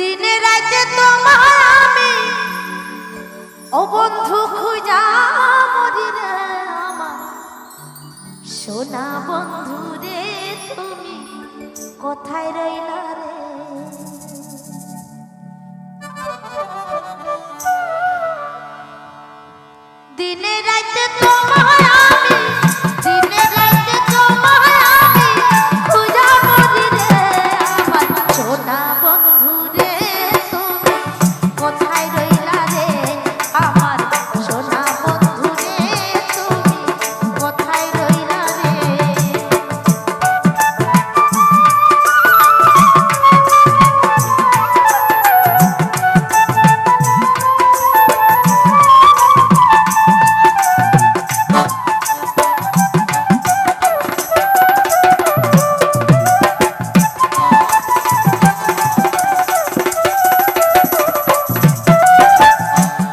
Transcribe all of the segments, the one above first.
দিনে রাতে তোমার আমি ও বন্ধু খুঁজা মরি আমার। সোনা বন্ধু রে, তুমি কোথায় রইলা রে? দিনের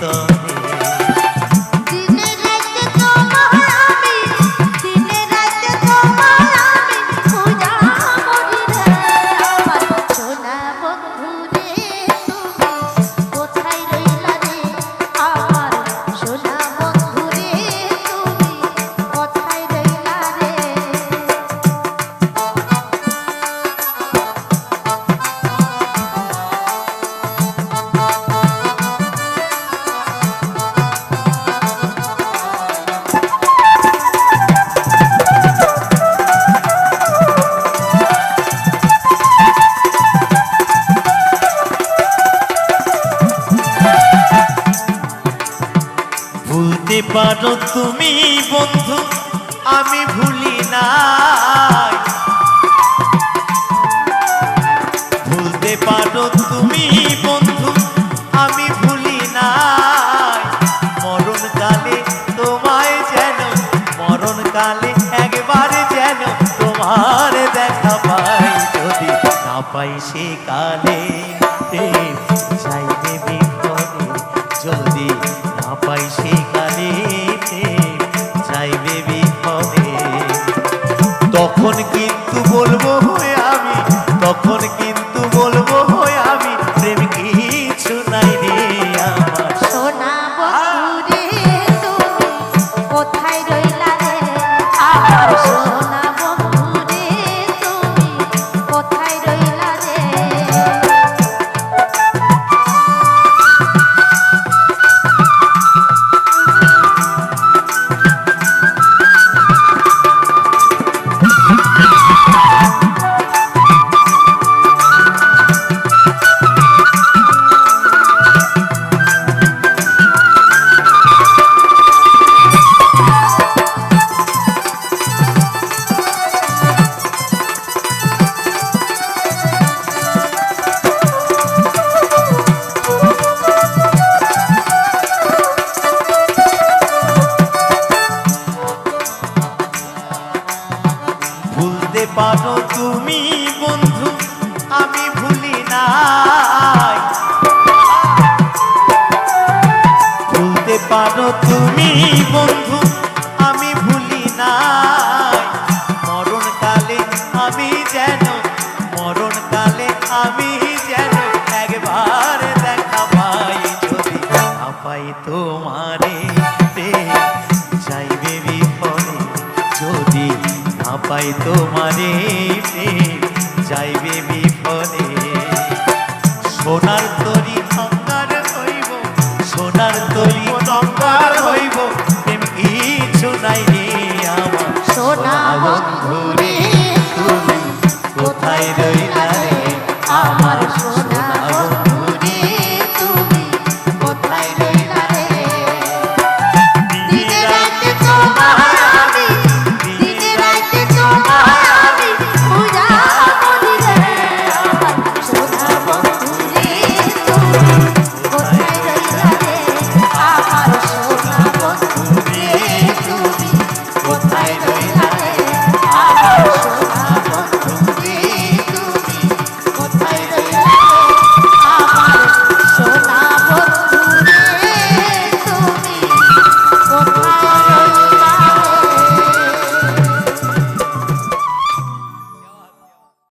thought. ভুলতে পারো তুমি বন্ধু, আমি ভুলি নাই। ভুলতে পারো তুমি বন্ধু, আমি ভুলি নাই। মরণ কালে তোমায় যেন, মরণ কালে একবার যেন তোমার দেখা পাই। যদি না পাই সে কালে যাইবে বিপদে আমার পারো তুমি বন্ধু, আমি ভুলি নাই। ভুলতে পারো তুমি বন্ধু, আমি ভুলি নাই। মরণ কালে আমি যেন মরণ কালে আমি যেন একবার দেখা পাই। যদি পাই তোমারে যাইবে বিফলে যদি না পাই তোমারে যাইবে বিপদে। সোনার তরি অঙ্গার হইব সোনার তরি অঙ্গার হইব কিছু নাই আমার। সোনা বন্ধুরে